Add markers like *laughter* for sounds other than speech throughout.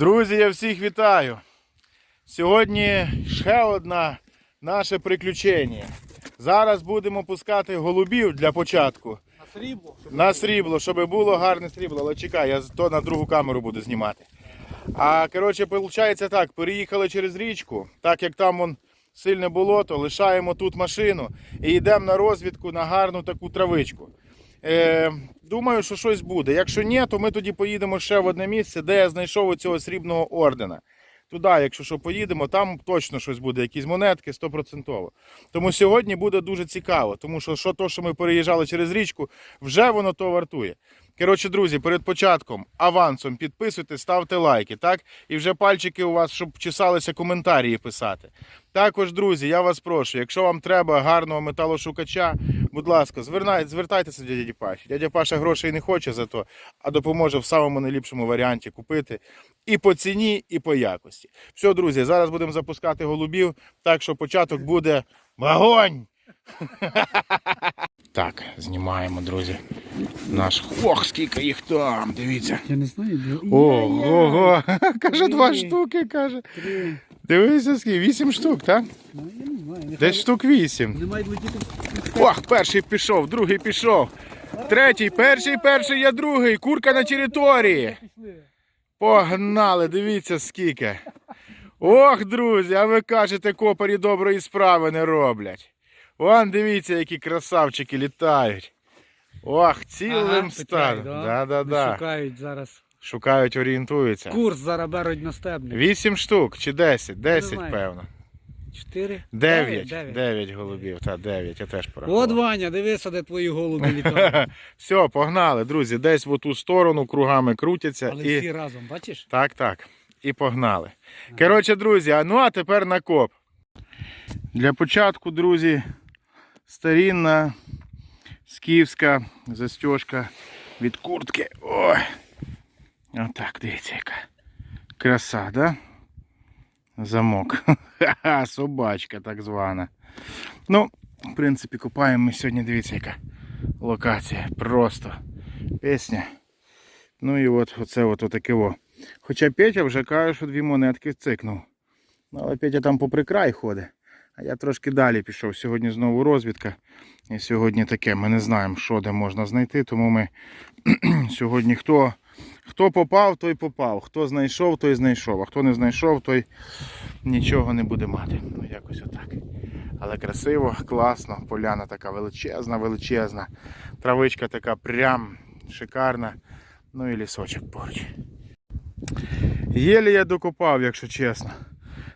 Друзі, я всіх вітаю. Сьогодні ще одна наше приключення. Зараз будемо пускати голубів для початку На срібло. на срібло, щоб було гарне срібло. Але чекай, я то на другу камеру буду знімати. А коротше, виходить так: переїхали через річку, так як там вон сильне болото, лишаємо тут машину і йдемо на розвідку на гарну таку травичку. Е, думаю, що щось буде. Якщо ні, то ми тоді поїдемо ще в одне місце, де я знайшов цього срібного ордена. Туди, якщо що поїдемо, там точно щось буде, якісь монетки 100%. Тому сьогодні буде дуже цікаво, тому що що то, що ми переїжджали через річку, вже воно то вартує. Коротше, друзі, перед початком авансом підписуйтесь, ставте лайки, так? І вже пальчики у вас, щоб чесалися коментарі писати. Також, друзі, я вас прошу, якщо вам треба гарного металошукача, будь ласка, звертайтеся до дяді Паші. Дядя Паша грошей не хоче за то, а допоможе в самому найліпшому варіанті купити і по ціні, і по якості. Все, друзі, зараз будемо запускати голубів, так що початок буде вогонь! *laughs* Так, знімаємо, друзі. Наш. Ох, скільки їх там, дивіться. Я не знаю, де. Ого, *laughs* каже, два штуки, каже. Три. Дивися, скільки, вісім штук, так? Ну, я не знаю. Нехай... Десь штук вісім. Вони мають летіти. Ох, перший пішов, другий пішов. Третій, перший, перший, я другий. Курка на території. Погнали, дивіться скільки. Ох, друзі, а ви кажете, копарі доброї справи не роблять. Вон, дивіться, які красавчики літають. Ох, цілим Ага, стадом. да? Да, да. Шукають зараз. Шукають, орієнтуються. Курс зараз беруть на стебник. Вісім штук чи десять? Десять, певно. Чотири. Дев'ять. Дев'ять. Голубів. Та дев'ять, я теж порахував. От Ваня, дивися, де твої голуби літають. *laughs* Все, погнали, друзі. Десь в ту сторону кругами крутяться. Але і... всі разом, бачиш? Так, так. І погнали. Коротше, друзі, а ну а тепер на коп. Для початку, друзі, старінна скіфська застежка від куртки. Ой. Отак, дивіться, яка. Краса, да? Замок. Ха-ха, собачка так звана. Ну, в принципі, купаємо ми сьогодні, дивіться, яка локація. Просто пісня. Ну і от оце от отаке во. Хоча Петя вже каже, що дві монетки цикнув. Ну, але Петя там попри край ходить. А я трошки далі пішов. Сьогодні знову розвідка. І сьогодні таке. Ми не знаємо, що де можна знайти. Тому ми *clears throat* сьогодні хто, хто попав, той попав. Хто знайшов, той знайшов. А хто не знайшов, той нічого не буде мати. Ну, якось отак. Але красиво, класно. Поляна така величезна, величезна. Травичка така прям шикарна. Ну і лісочок поруч. Єлі я докопав, якщо чесно.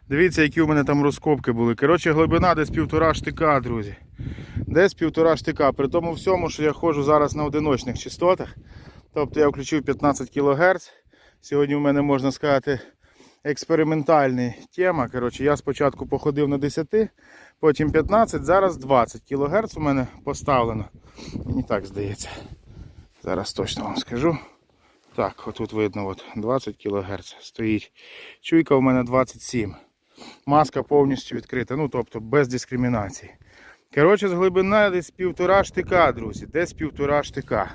Дивіться, які у мене там розкопки були. Коротше, глибина десь півтора штика, друзі. Десь півтора штика. При тому всьому, що я ходжу зараз на одиночних частотах. Тобто я включив 15 кГц. Сьогодні у мене можна сказати експериментальна тема. Коротше, я спочатку походив на 10, потім 15, зараз 20 кГц у мене поставлено. Мені так здається. Зараз точно вам скажу. Так, отут видно от 20 кГц стоїть. Чуйка у мене 27. Маска повністю відкрита, ну тобто без дискримінації. Коротше, з глибина десь півтора штика, друзі, десь півтора штика.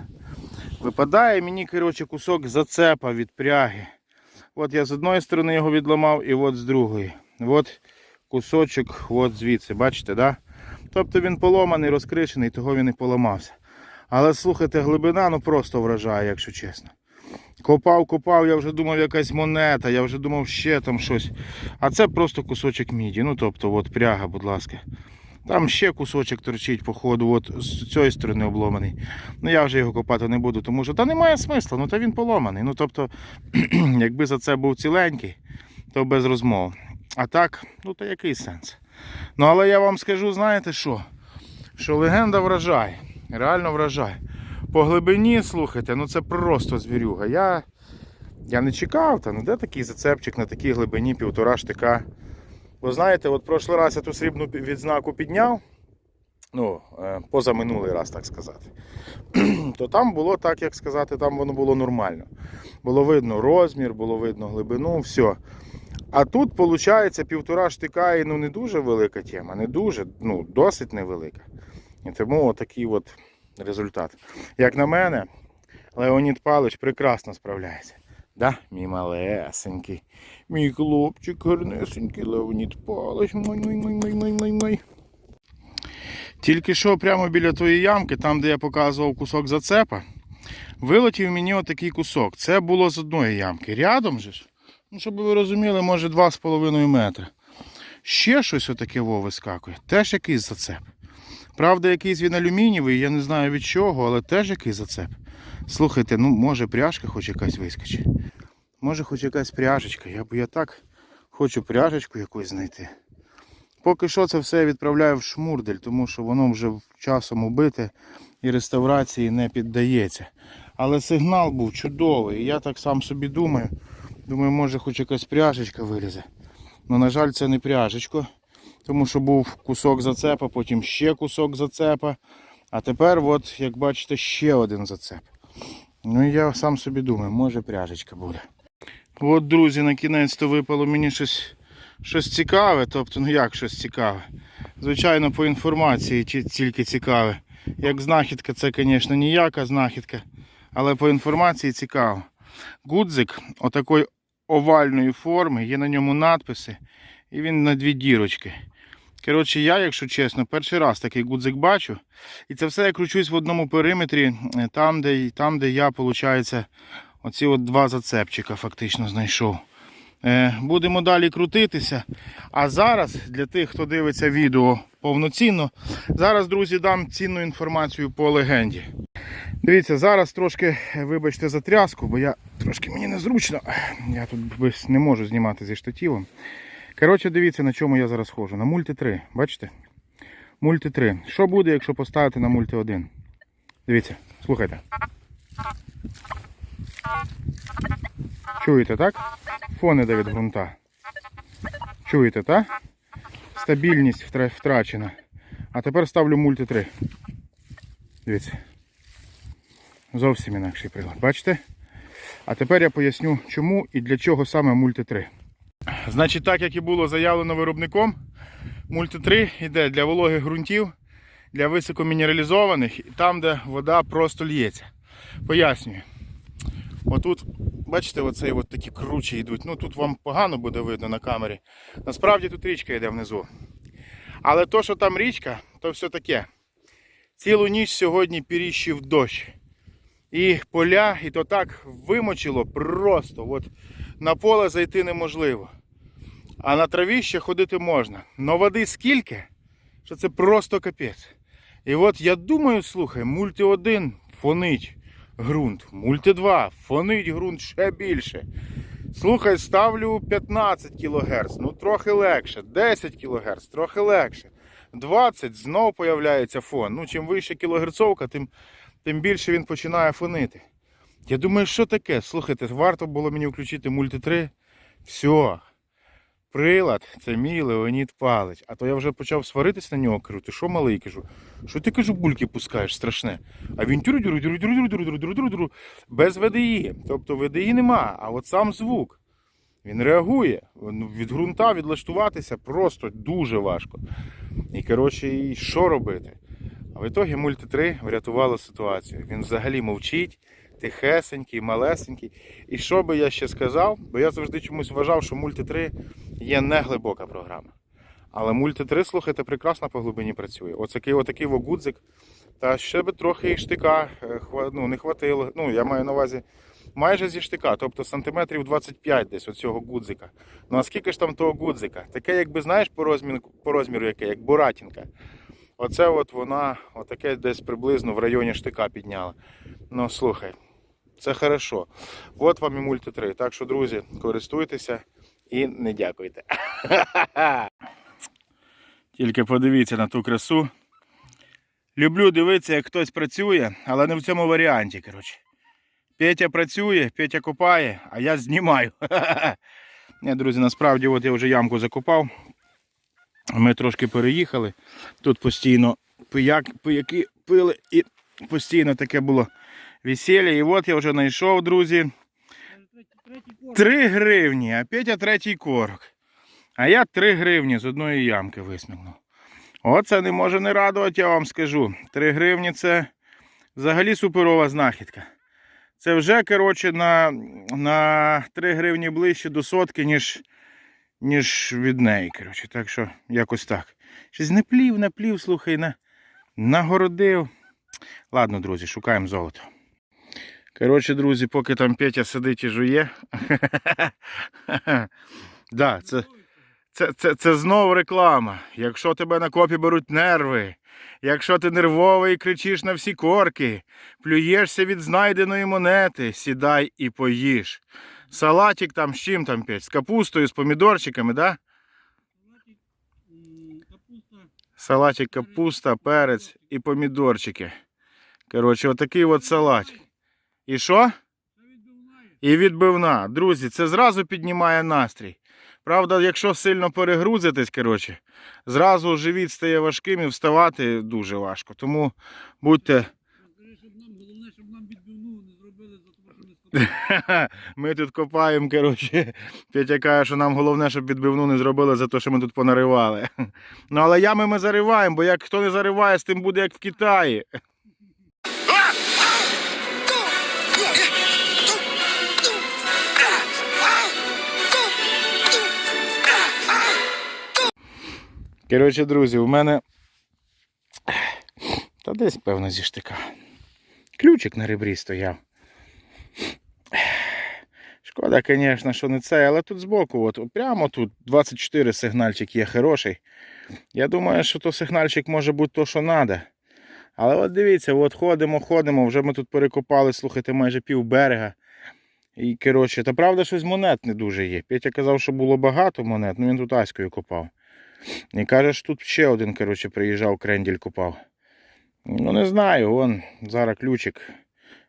Випадає мені коротше, кусок зацепа від пряги. От я з одної сторони його відламав і от з другої. От кусочок от звідси, бачите, да? Тобто він поломаний, розкришений, того він і поламався. Але слухайте, глибина ну просто вражає, якщо чесно. Копав, копав, я вже думав якась монета, я вже думав ще там щось. А це просто кусочок міді. Ну тобто, от пряга, будь ласка. Там ще кусочок торчить, походу, от з цієї сторони обломаний. Ну я вже його копати не буду, тому що та немає смисла, ну та він поломаний. Ну тобто, *clears throat* якби за це був ціленький, то без розмов. А так, ну то який сенс? Ну але я вам скажу, знаєте що? Що легенда вражає, реально вражає. По глибині, слухайте, ну це просто звірюга. Я, я не чекав, та ну де такий зацепчик на такій глибині півтора штика. Бо знаєте, от прошлий раз я ту срібну відзнаку підняв, ну, е, позаминулий раз, так сказати. *clears throat* То там було так, як сказати, там воно було нормально. Було видно розмір, було видно глибину, все. А тут, виходить, півтора штика і ну не дуже велика тема, не дуже, ну досить невелика. І тому такий от результат. Як на мене, Леонід Палич прекрасно справляється. Да, мій малесенький. Мій хлопчик гарнесенький Леонід Палич. Мой, мой, мой. Тільки що прямо біля тої ямки, там де я показував кусок зацепа, вилетів мені отакий кусок. Це було з одної ямки. Рядом же ж, ну, щоб ви розуміли, може 2,5 метри. Ще щось отаке вискакує. Теж якийсь зацеп. Правда, якийсь він алюмінієвий, я не знаю від чого, але теж якийсь зацеп. Слухайте, ну може пряжка хоч якась вискочить. Може хоч якась пряжечка. Я б я так хочу пряжечку якусь знайти. Поки що це все відправляю в шмурдель, тому що воно вже часом убите і реставрації не піддається. Але сигнал був чудовий. Я так сам собі думаю. Думаю, може хоч якась пряжечка вилізе. Ну, на жаль, це не пряжечко, тому що був кусок зацепа, потім ще кусок зацепа. А тепер, от, як бачите, ще один зацеп. Ну я сам собі думаю, може пряжечка буде. От, друзі, на кінець то випало мені щось, щось цікаве. Тобто, ну як щось цікаве. Звичайно, по інформації тільки цікаве. Як знахідка, це, звісно, ніяка знахідка, але по інформації цікаво. Гудзик отакої овальної форми, є на ньому надписи, і він на дві дірочки. Коротше, я, якщо чесно, перший раз такий гудзик бачу. І це все я кручусь в одному периметрі, е, там, де, там, де я, виходить, оці от два зацепчика фактично знайшов. Е, Будемо далі крутитися. А зараз, для тих, хто дивиться відео повноцінно, зараз, друзі, дам цінну інформацію по легенді. Дивіться, зараз трошки, е, вибачте, за тряску, бо я трошки мені незручно. Я тут не можу знімати зі штативом. Коротше, дивіться, на чому я зараз ходжу. На мульти 3, бачите? Мульти 3. Що буде, якщо поставити на мульти 1? Дивіться, слухайте. Чуєте, так? Фон від ґрунта. Чуєте, так? Стабільність втрачена. А тепер ставлю мульти 3. Дивіться. Зовсім інакший прилад. Бачите? А тепер я поясню, чому і для чого саме мульти 3. Значить, так як і було заявлено виробником, мульти 3 йде для вологих ґрунтів, для високомінералізованих і там, де вода просто лється. Пояснюю. Отут, бачите, оцей от такі кручі йдуть. Ну тут вам погано буде видно на камері. Насправді тут річка йде внизу. Але то, що там річка, то все таке. Цілу ніч сьогодні піріщив дощ. І поля, і то так вимочило просто. От на поле зайти неможливо. А на траві ще ходити можна. Но води скільки, що це просто капець. І от я думаю, слухай, мульти 1 фонить ґрунт, мульти 2 фонить ґрунт ще більше. Слухай, ставлю 15 кГц, ну трохи легше, 10 кГц, трохи легше. 20 знов появляється фон. Ну, чим вище кілогерцовка, тим, тим більше він починає фонити. Я думаю, що таке? Слухайте, варто було мені включити мульти 3. Все. Прилад, це мій Леонід Палич. А то я вже почав сваритись на нього, кажу, ти що малий кажу? Що ти кажу, бульки пускаєш страшне? А він тюрю дюрю дюрю дюрю дюрю дюрю дюрю дюрю дюрю без ВДІ. Тобто ВДІ нема, а от сам звук. Він реагує. Від ґрунта відлаштуватися просто дуже важко. І коротше, і що робити? А в ітогі мульти 3 врятувало ситуацію. Він взагалі мовчить, тихесенький, малесенький. І що би я ще сказав, бо я завжди чомусь вважав, що мульти 3 є неглибока програма. Але мульти 3, слухайте, прекрасно по глибині працює. Оцякий отакий вогудзик. Та ще би трохи і штика е, ну, не хватило. Ну, я маю на увазі майже зі штика, тобто сантиметрів 25 десь оцього гудзика. Ну а скільки ж там того гудзика? Таке, якби знаєш, по розміру, по розміру яке, як буратінка. Оце от вона, отаке десь приблизно в районі штика підняла. Ну слухай, це хорошо. От вам і мульти 3. Так що, друзі, користуйтеся і не дякуйте. *laughs* Тільки подивіться на ту красу. Люблю дивитися, як хтось працює, але не в цьому варіанті. коротше. Петя працює, Петя копає, а я знімаю. *laughs* Ні, друзі, насправді от я вже ямку закопав. Ми трошки переїхали. Тут постійно пияк, пияки пили і постійно таке було весілля. І от я вже знайшов, друзі, 3 гривні, а Петя третій корок. А я 3 гривні з одної ямки висмикнув. Оце не може не радувати, я вам скажу. 3 гривні це взагалі суперова знахідка. Це вже, коротше, на, на 3 гривні ближче до сотки, ніж, ніж від неї. Коротше. Так що якось так. Щось не плів, не плів, слухай, на, нагородив. Ладно, друзі, шукаємо золото. Коротше, друзі, поки там Петя сидить і жує. *laughs* да, це, це, це, це знову реклама. Якщо тебе на копі беруть нерви, якщо ти нервовий і кричиш на всі корки, плюєшся від знайденої монети, сідай і поїж. Салатик там з чим там п'ять? З капустою, з помідорчиками, да? Салатик, капуста, перець і помідорчики. Коротше, отакий от салатик. І що? І відбивна. Друзі, це зразу піднімає настрій. Правда, якщо сильно перегрузитись, коротше, зразу живіт стає важким і вставати дуже важко. Тому будьте. *laughs* Ми тут копаємо, коротше. Петя каже, що нам головне, щоб відбивну не зробили за те, що ми тут понаривали. *laughs* Ну але ями ми зариваємо, бо як хто не зариває, з тим буде як в Китаї. Коротше, друзі, у мене. Та десь, певно, зі штика. Ключик на ребрі стояв. Шкода, звісно, що не це, але тут збоку, от, прямо тут 24 сигнальчик є хороший. Я думаю, що то сигнальчик може бути то, що треба. Але от дивіться, от ходимо, ходимо, вже ми тут перекопали, слухайте, майже пів берега. І коротше, та правда, щось монет не дуже є. Петя казав, що було багато монет, ну він тут аською копав. І каже, що тут ще один, коротше, приїжджав, кренділь копав. Ну не знаю, вон зараз ключик.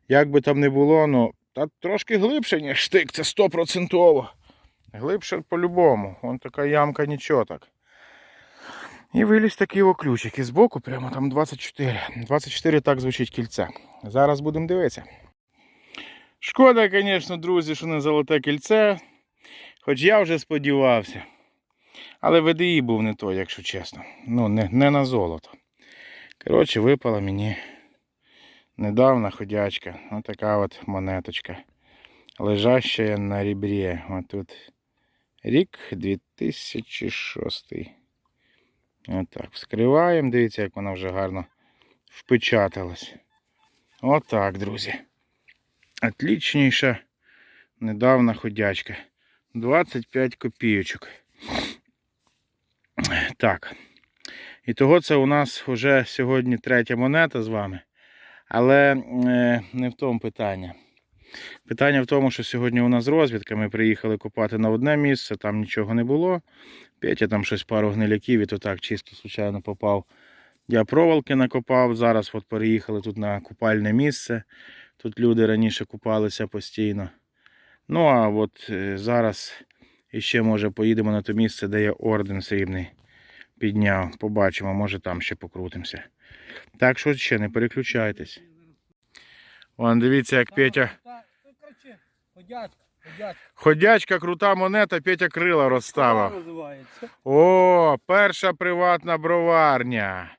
Як би там не було, ну та трошки глибше, ніж штик, це стопроцентово. Глибше по-любому. Вон така ямка, нічого так. І виліз такий о ключик. І збоку прямо там 24. 24 так звучить кільце. Зараз будемо дивитися. Шкода, звісно, друзі, що не золоте кільце. Хоч я вже сподівався. Але ВДІ був не той, якщо чесно. Ну, не, не на золото. Коротше, випала мені недавно ходячка. Ось така от монеточка. Лежащая на ребрі. Ось тут рік 2006. Отак. Вскриваємо. Дивіться, як вона вже гарно впечаталась. Отак, друзі. Отлічніша недавна ходячка. 25 копійочок. Так. І того це у нас вже сьогодні третя монета з вами. Але е, не в тому питання. Питання в тому, що сьогодні у нас розвідка. Ми приїхали копати на одне місце, там нічого не було. Петя там щось пару гниляків, і то так чисто случайно попав. Я проволоки накопав. Зараз от переїхали тут на купальне місце. Тут люди раніше купалися постійно. Ну а от е, зараз іще може поїдемо на те місце, де є орден срібний підняв. Побачимо, може там ще покрутимося. Так що ще не переключайтесь. Вон, дивіться, як Петя. Ходячка, крута монета, Петя крила розставив. О, перша приватна броварня.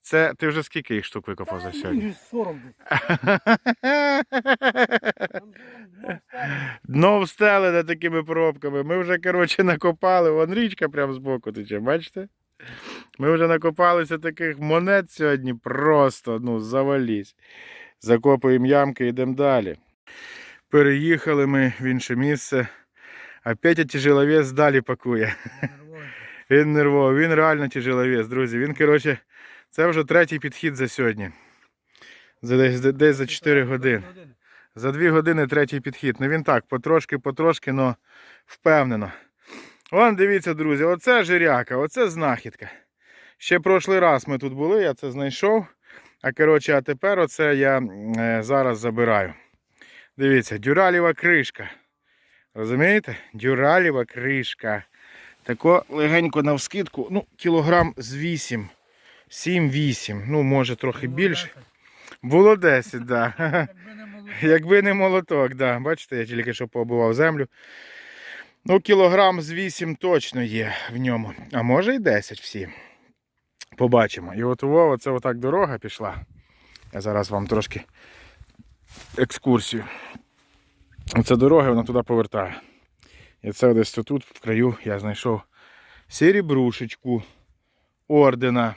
Це ти вже скільки їх штук викопав за сьогодні? 40 був. Там же Дно встелене такими пробками. Ми вже, коротше, накопали. Вон річка прямо збоку тече, бачите? Ми вже накопалися таких монет сьогодні просто, ну, завались. Закопуємо ямки, йдемо далі. Переїхали ми в інше місце. А Петя тяжеловес далі пакує. нормально. Він нервовий, він реально тяжеловес, друзі. Він, коротше, це вже третій підхід за сьогодні. За десь, десь за 4 години. За 2 години третій підхід. Ну він так, потрошки, потрошки, але впевнено. Вон, дивіться, друзі, оце жиряка, оце знахідка. Ще прошлий раз ми тут були, я це знайшов. А коротше, а тепер оце я е, зараз забираю. Дивіться, дюралєва кришка. Розумієте? Дюралєва кришка. Тако легенько навскидку, ну, кілограм з 8. 7-8. Ну, може трохи більше. Було 10, так. Да. Якби не молоток, да. бачите, я тільки що побував землю. Ну, кілограм з 8 точно є в ньому. А може і 10 всі. Побачимо. І от Вова, це отак дорога пішла. Я зараз вам трошки екскурсію. Оце дорога, вона туди повертає. І це десь тут, в краю, я знайшов сірібрушечку ордена.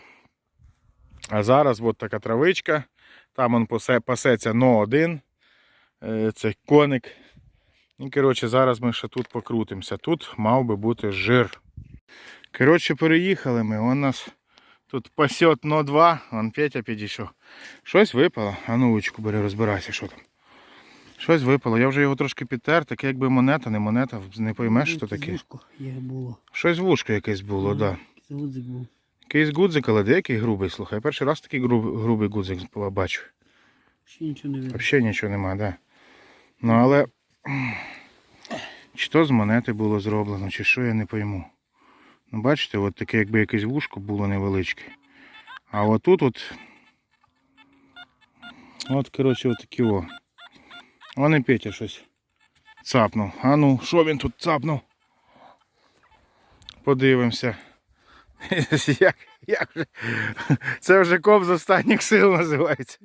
А зараз от така травичка. Там он пасеться но 1 Е, цей коник. І коротше, Зараз ми ще тут покрутимося. Тут мав би бути жир. Коротше, переїхали ми. Он нас тут пасет но 2, он Петя підійшов. Щось випало. А ну ручку бери, розбирайся, що там. Щось випало. Я вже його трошки підтер, таке якби монета, не монета, не поймеш, що таке. Вушко було. Щось вушко якесь було, так. Да. Гудзик був. Якийсь гудзик, але деякий грубий, слухай. Я перший раз такий грубий гудзик побачив. Взагалі нічого не. Взагалі нічого немає, так. Да. Ну але чи то з монети було зроблено, чи що, я не пойму. Ну, бачите, от таке якби якесь вушко було невеличке. А отут от. От, коротше, от такі о. Вон і Петя щось цапнув. А ну, що він тут цапнув? Подивимося. *laughs* Як, як? Це вже коп з останніх сил називається.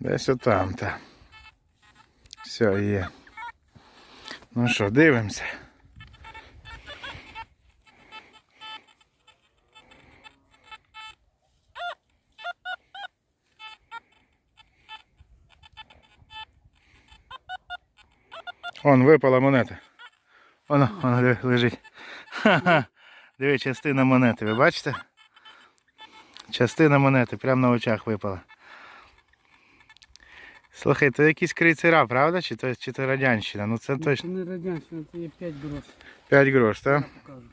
Десь отам, та. Все, є. Ну що, дивимося. Вон випала монета. Воно, воно лежить. Ха-ха. Диви, частина монети, ви бачите? Частина монети прямо на очах випала. Слухай, то якісь крейцера, правда? Чи то, чи то радянщина? Ну це Ну, точно Це не радянщина, це є 5 грош. 5 грош, так? Я покажу.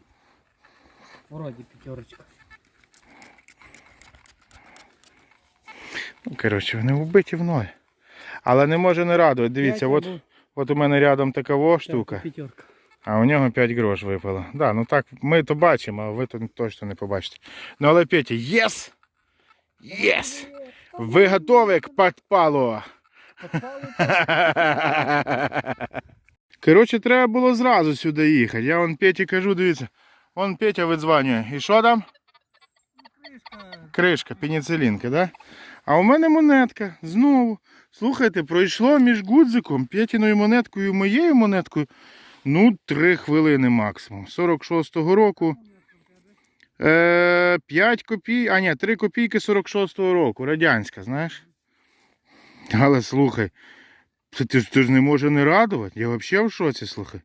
Вроді п'ятерочка. Ну, коротше, вони вбиті в ноль. Але не може не радувати. Дивіться, от, от у мене рядом така во п'ять, штука, П'ятерка. а у нього 5 грош випало. Да, ну так, ми то бачимо, а ви то точно не побачите. Ну але Петя, єс! Єс! Ви готові к підпалу? *laughs* Коротше, треба було зразу сюди їхати. Я вон Петі кажу, дивіться, вон Петя видзванює. І що там? Кришка. Кришка, пеніцилінка, да? А у мене монетка. Знову. Слухайте, пройшло між гудзиком, Петіною монеткою і моєю монеткою. Ну, три хвилини максимум. 46-го року. Е, 5 копій, а ні, 3 копійки 46-го року. Радянська, знаєш? Але слухай, це ти, ти ж не може не радувати. Я взагалі в шоці, слухай.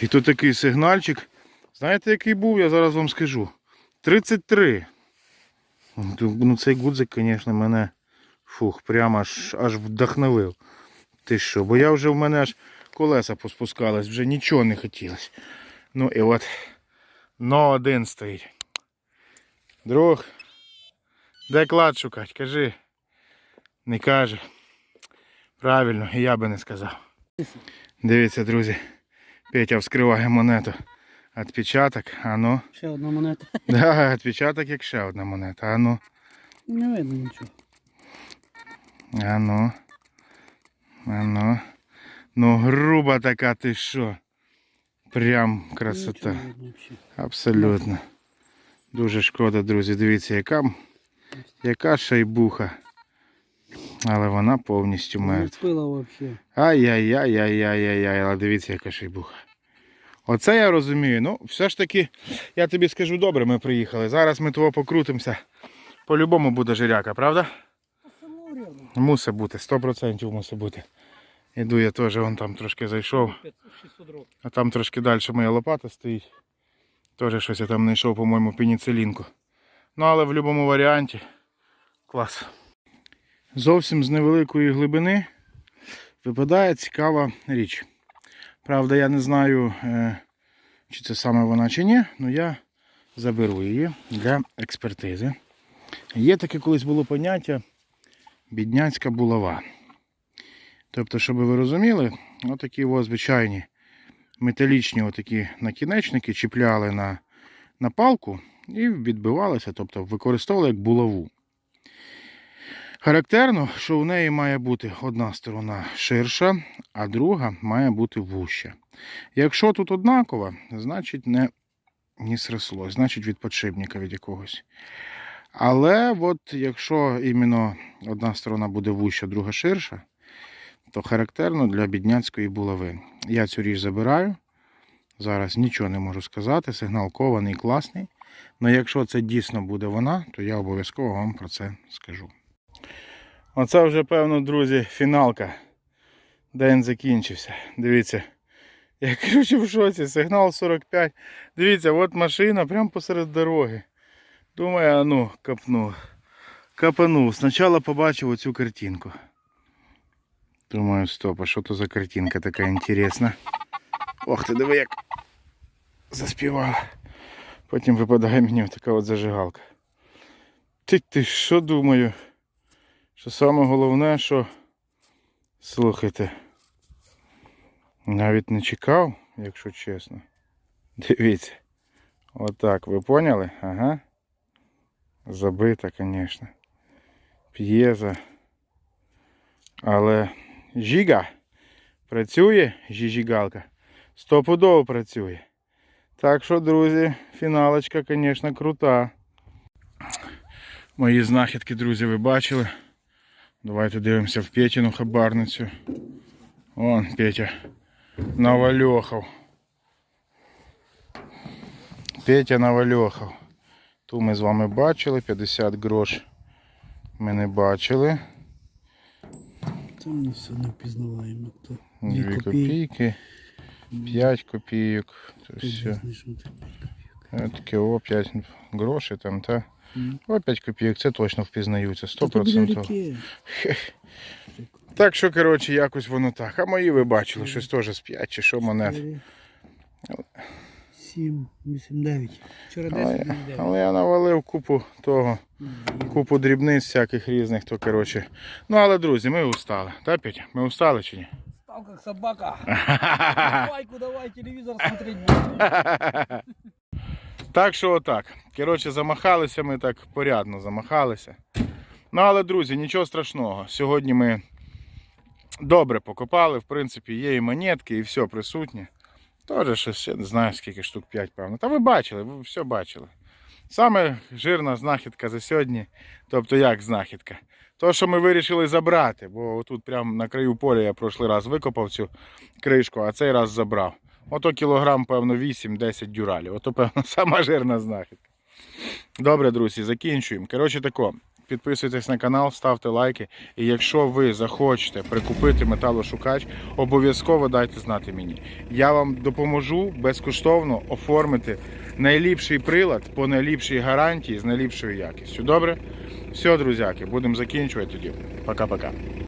І тут такий сигнальчик. Знаєте, який був, я зараз вам скажу. 33. Ну, цей гудзик, звісно, мене фух, прямо аж, аж вдохновив. Ти що? Бо я вже в мене аж колеса поспускались, вже нічого не хотілося. Ну і от но один стоїть. Друг, де клад шукати? Кажи. Не каже. Правильно, і я би не сказав. Дивіться, друзі. Петя вскриває монету. Отпечаток, а ну. Ще одна монета. *laughs* Да, відпечаток як ще одна монета. А ну, Не видно нічого. а ну. А ну. Ну, груба така, ти що? Прям красота. Абсолютно. Дуже шкода, друзі. Дивіться, яка, яка шайбуха. Але вона повністю мертва. Пила взагалі. Ай-яй-яй-яй-яй-яй, але дивіться, яка шайбуха. Оце я розумію. Ну, все ж таки, я тобі скажу добре, ми приїхали. Зараз ми того покрутимося. По-любому буде жиряка, правда? Мусить бути, 100% мусить бути. Іду я теж, вон там трошки зайшов. А там трошки далі моя лопата стоїть. Теж щось я там знайшов, по-моєму, пеніцилінку. Ну, але в будь-якому варіанті клас. Зовсім з невеликої глибини випадає цікава річ. Правда, я не знаю, е, чи це саме вона чи ні, але я заберу її для експертизи. Є таке колись було поняття бідняцька булава. Тобто, щоб ви розуміли, отакі ось звичайні металічні отакі накінечники чіпляли на, на палку і відбивалися, тобто використовували як булаву. Характерно, що у неї має бути одна сторона ширша, а друга має бути вуща. Якщо тут однакова, значить не, не срослось, значить від подшипника від якогось. Але от якщо іменно одна сторона буде вуща, друга ширша, то характерно для бідняцької булави. Я цю річ забираю. Зараз нічого не можу сказати. Сигнал кований, класний. Але якщо це дійсно буде вона, то я обов'язково вам про це скажу. Оце вже, певно, друзі, фіналка. День закінчився. Дивіться. Я коротше в шоці, сигнал 45. Дивіться, от машина прямо посеред дороги. Думаю, а ну, капну. Капанув. Спочатку побачив оцю картинку. Думаю, стоп, а що то за картинка така інтересна? Ох ти, диви як заспівала. Потім випадає мені така от зажигалка. Ти ти що думаю? Що саме головне, що слухайте. Навіть не чекав, якщо чесно. Дивіться. Отак, ви поняли? Ага. Забита, звісно. П'єза. Але жіга працює, жіжігалка. Стопудово працює. Так що, друзі, фіналочка, звісно, крута. Мої знахідки, друзі, ви бачили. Давайте дивимося в Петіну хабарницю. Вон Петя навальохав. Петя навальохав. Ту ми з вами бачили, 50 грош ми не бачили. Це мені все не впізнаваємо. То 2 копійки, 5 копійок. То все. Таке о, 5 грошей там, та. Мгм. О, 5 копійок, це точно впізнаються, Та то біля 100%. ріки. Так що, коротше, якось воно так. А мої ви бачили, щось теж з 5 чи що монет. Чотири, Сім, вісім, дев'ять. Вчора Але, 10, дев'ять. але я навалив купу того, купу дрібниць всяких різних, то коротше. Ну але, друзі, ми устали. Так, Петя? Ми устали чи ні? Стал как собака. *laughs* Давай, давай, телевизор смотреть. *laughs* Так що отак. Коротше, замахалися ми так порядно замахалися. Ну але, друзі, нічого страшного. Сьогодні ми добре покопали. В принципі, є і монетки, і все присутнє. Теж щось, не знаю, скільки штук 5, певно. Та ви бачили, ви все бачили. Саме жирна знахідка за сьогодні. Тобто як знахідка? То, що ми вирішили забрати, бо тут прямо на краю поля я прошлий раз викопав цю кришку, а цей раз забрав. Ото кілограм, певно, 8-10 дюралів. Ото, певно, *laughs* сама жирна знахідка. Добре, друзі, закінчуємо. Коротше тако, підписуйтесь на канал, ставте лайки. І якщо ви захочете прикупити металошукач, обов'язково дайте знати мені. Я вам допоможу безкоштовно оформити найліпший прилад по найліпшій гарантії з найліпшою якістю. Добре? Все, друзяки, будемо закінчувати тоді. Пока-пока.